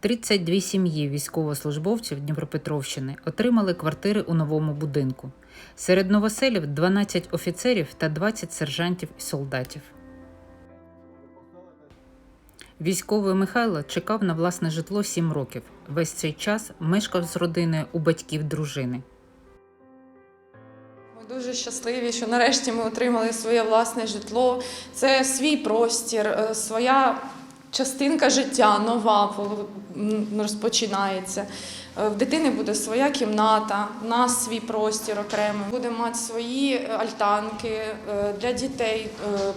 32 сім'ї військовослужбовців Дніпропетровщини отримали квартири у новому будинку. Серед новоселів 12 офіцерів та 20 сержантів і солдатів. Військовий Михайло чекав на власне житло 7 років. Весь цей час мешкав з родиною у батьків дружини. Ми дуже щасливі, що нарешті ми отримали своє власне житло. Це свій простір, е, своя частинка життя нова розпочинається. Е, В дитини буде своя кімната, в нас свій простір окремий. Будемо мати свої е, альтанки е, для дітей,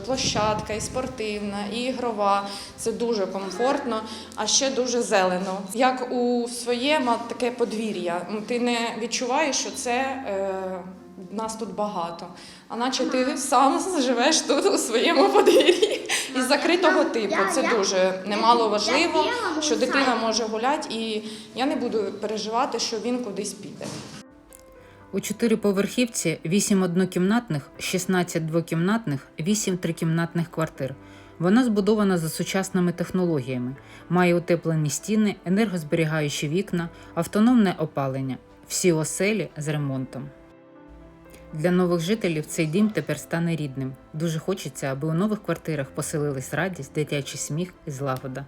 площадка і спортивна, і ігрова. Це дуже комфортно, а ще дуже зелено. Як у своєму таке подвір'я. Ти не відчуваєш, що це. Нас тут багато, а наче ти сам живеш тут у своєму подвір'ї із закритого типу. Це дуже немало важливо, що дитина може гуляти, і я не буду переживати, що він кудись піде. У чотириповерхівці 8 однокімнатних, 16 двокімнатних, 8 трикімнатних квартир. Вона збудована за сучасними технологіями, має утеплені стіни, енергозберігаючі вікна, автономне опалення, всі оселі з ремонтом. Для нових жителів цей дім тепер стане рідним. Дуже хочеться, аби у нових квартирах поселились радість, дитячий сміх і злагода.